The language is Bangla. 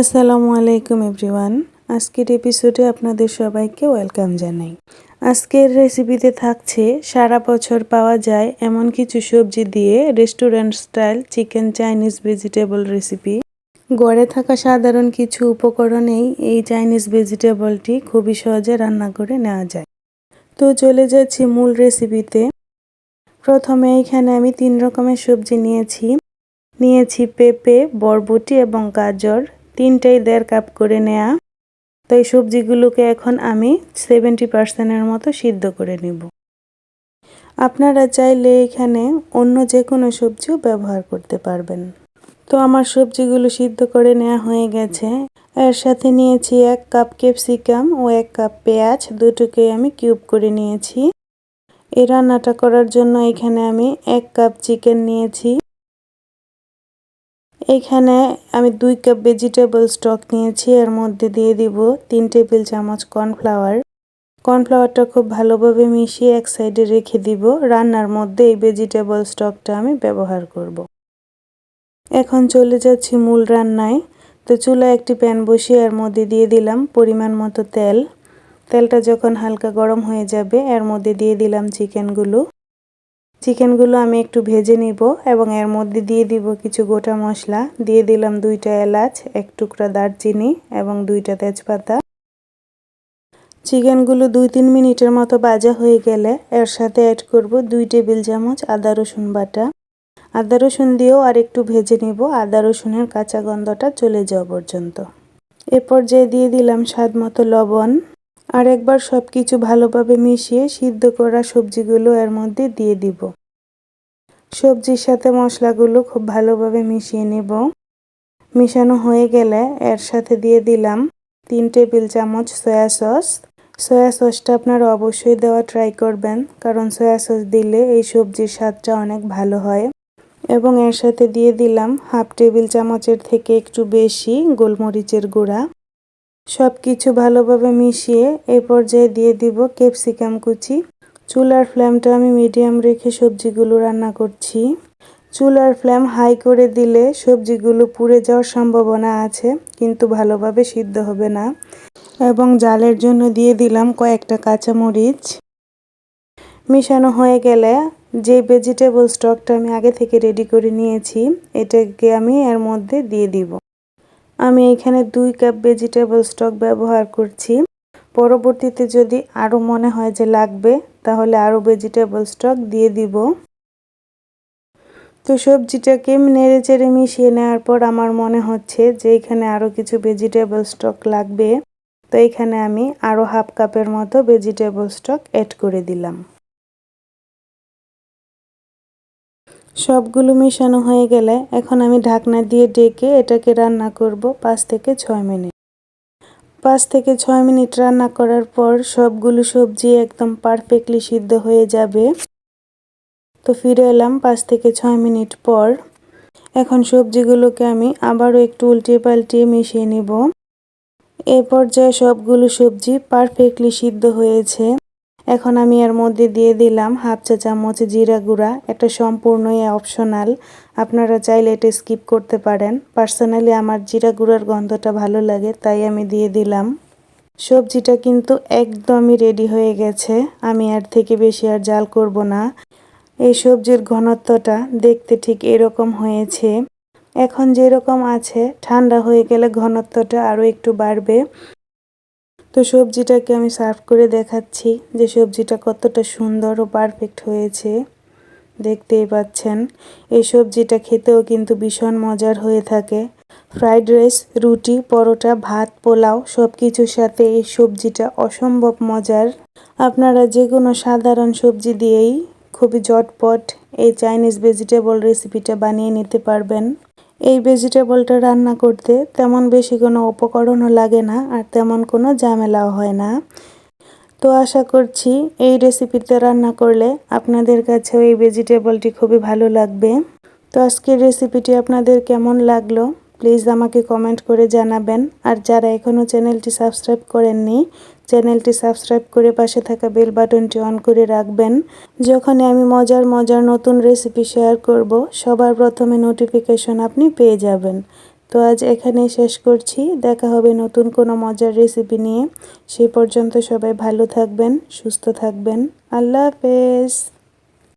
আসসালামু আলাইকুম এভরিওয়ান। আজকের এপিসোডে আপনাদের সবাইকে ওয়েলকাম জানাই। আজকের রেসিপিতে থাকছে, সারা বছর পাওয়া যায় এমন কিছু সবজি দিয়ে restaurant style chicken Chinese vegetable recipe গড়ে থাকা সাধারণ কিছু উপকরণেই এই চাইনিজ ভেজিটেবলটি খুবই সহজে রান্না করে নেওয়া যায়। তো চলে যাচ্ছি মূল রেসিপিতে প্রথমে এখানে আমি তিন রকমের সবজি নিয়েছি। নিয়েছি পেঁপে, বরবটি এবং গাজর। তিনটেই দেড় কাপ করে নেয়া। তো এই সবজিগুলোকে এখন আমি সেভেন্টি পার্সেন্টের মতো সিদ্ধ করে নেব। আপনারা চাইলে এখানে অন্য যে কোনো সবজিও ব্যবহার করতে পারবেন। তো আমার সবজিগুলো সিদ্ধ করে নেওয়া হয়ে গেছে। এর সাথে নিয়েছি এক কাপ ক্যাপসিকাম ও এক কাপ পেঁয়াজ। দুটোকে আমি কিউব করে নিয়েছি। এই রান্নাটা করার জন্য এখানে আমি এক কাপ চিকেন নিয়েছি। এখানে আমি দুই কাপ ভেজিটেবল স্টক নিয়েছি, এর মধ্যে দিয়ে দিব তিন টেবিল চামচ কর্নফ্লাওয়ার কর্নফ্লাওয়ারটা খুব ভালোভাবে মিশিয়ে এক সাইডে রেখে দিব, রান্নার মধ্যে এই ভেজিটেবল স্টকটা আমি ব্যবহার করব। এখন চলে যাচ্ছি মূল রান্নায়। তো চুলা একটি প্যান বসিয়ে এর মধ্যে দিয়ে দিলাম পরিমাণ মতো তেল। তেলটা যখন হালকা গরম হয়ে যাবে, এর মধ্যে দিয়ে দিলাম চিকেনগুলো চিকেনগুলো আমি একটু ভেজে নিব এবং এর মধ্যে দিয়ে দিব কিছু গোটা মশলা। দিয়ে দিলাম দুইটা এলাচ, এক টুকরা দারচিনি এবং দুইটা তেজপাতা। চিকেনগুলো দুই তিন মিনিটের মতো বাজা হয়ে গেলে এর সাথে অ্যাড করব দুই টেবিল চামচ আদা রসুন বাটা। আদা রসুন দিয়েও আর একটু ভেজে নিব, আদা রসুনের কাঁচা গন্ধটা চলে যাওয়া পর্যন্ত। এ পর্যায়ে দিয়ে দিলাম স্বাদ মতো লবণ। আর একবার সব কিছু ভালোভাবে মিশিয়ে সিদ্ধ করা সবজিগুলো এর মধ্যে দিয়ে দিব। সবজির সাথে মশলাগুলো খুব ভালোভাবে মিশিয়ে নেব। মিশানো হয়ে গেলে এর সাথে দিয়ে দিলাম তিন টেবিল চামচ সয়া সস। সয়া সসটা আপনারা অবশ্যই দেওয়া ট্রাই করবেন, কারণ সয়া সস দিলে এই সবজির স্বাদটা অনেক ভালো হয়। এবং এর সাথে দিয়ে দিলাম হাফ টেবিল চামচের থেকে একটু বেশি গোলমরিচের গুঁড়া। সব কিছু ভালোভাবে মিশিয়ে এই পর্যায়ে দিয়ে দিব ক্যাপসিকাম কুচি। চুলার ফ্লেমটা আমি মিডিয়াম রেখে সবজিগুলো রান্না করছি। চুলার ফ্লেম হাই করে দিলে সবজিগুলো পুড়ে যাওয়ার সম্ভাবনা আছে, কিন্তু ভালোভাবে সিদ্ধ হবে না। এবং জালের জন্য দিয়ে দিলাম কয়েকটা কাঁচামরিচ। মিশানো হয়ে গেলে যে ভেজিটেবল স্টকটা আমি আগে থেকে রেডি করে নিয়েছি, এটাকে আমি এর মধ্যে দিয়ে দিব। আমি এখানে দুই কাপ ভেজিটেবল স্টক ব্যবহার করছি। পরবর্তীতে যদি আরও মনে হয় যে লাগবে, তাহলে আরও ভেজিটেবল স্টক দিয়ে দিব। তো সবজিটাকে নেড়ে চেড়ে মিশিয়ে নেওয়ার পর আমার মনে হচ্ছে যে এখানে আরও কিছু ভেজিটেবল স্টক লাগবে। তো এখানে আমি আরও হাফ কাপের মতো ভেজিটেবল স্টক অ্যাড করে দিলাম। সবগুলো মেশানো হয়ে গেলে এখন আমি ঢাকনা দিয়ে ডেকে এটাকে রান্না করব পাঁচ থেকে ছয় মিনিট। পাঁচ থেকে ছয় মিনিট রান্না করার পর সবগুলো সবজি একদম পারফেক্টলি সিদ্ধ হয়ে যাবে। তো ফিরে এলাম পাঁচ থেকে ছয় মিনিট পর। এখন সবজিগুলোকে আমি আবারও একটু উল্টিয়ে পাল্টিয়ে মিশিয়ে নিব। এ পর্যায়ে সবগুলো সবজি পারফেক্টলি সিদ্ধ হয়েছে। এখন আমি এর মধ্যে দিয়ে দিলাম হাফ চা চামচ জিরা গুঁড়া, এটা সম্পূর্ণই অপশনাল আপনারা চাইলে এটা স্কিপ করতে পারেন। পার্সোনালি আমার জিরা গুঁড়ার গন্ধটা ভালো লাগে, তাই আমি দিয়ে দিলাম। সবজিটা কিন্তু একদমই রেডি হয়ে গেছে। আমি আর থেকে বেশি আর জাল করব না। এই সবজির ঘনত্বটা দেখতে ঠিক এরকম হয়েছে। এখন যেরকম আছে, ঠান্ডা হয়ে গেলে ঘনত্বটা আরও একটু বাড়বে। তো সবজিটাকে আমি সার্ভ করে দেখাচ্ছি যে সবজিটা কতটা সুন্দর ও পারফেক্ট হয়েছে। দেখতেই পাচ্ছেন, এই সবজিটা খেতেও কিন্তু ভীষণ মজার হয়ে থাকে। ফ্রাইড রাইস, রুটি, পরোটা, ভাত, পোলাও সব কিছুর সাথে এই সবজিটা অসম্ভব মজার। আপনারা যে কোনো সাধারণ সবজি দিয়েই খুবই জটপট এই চাইনিজ ভেজিটেবল রেসিপিটা বানিয়ে নিতে পারবেন। এই ভেজিটেবলটা রান্না করতে তেমন বেশি কোনো উপকরণও লাগে না আর তেমন কোনো ঝামেলাও হয় না। তো আশা করছি এই রেসিপিতে রান্না করলে আপনাদের কাছেও এই ভেজিটেবলটি খুবই ভালো লাগবে। তো আজকের রেসিপিটি আপনাদের কেমন লাগল? প্লিজ আমাকে কমেন্ট করে জানাবেন। আর যারা এখনও চ্যানেলটি সাবস্ক্রাইব করেননি, চ্যানেলটি সাবস্ক্রাইব করে পাশে থাকা বেল বাটনটি অন করে রাখবেন। যখনই আমি মজার মজার নতুন রেসিপি শেয়ার করব, সবার প্রথমে নোটিফিকেশন আপনি পেয়ে যাবেন। তো আজ এখানেই শেষ করছি। দেখা হবে নতুন কোনো মজার রেসিপি নিয়ে। সে পর্যন্ত সবাই ভালো থাকবেন, সুস্থ থাকবেন। আল্লাহ হাফেজ।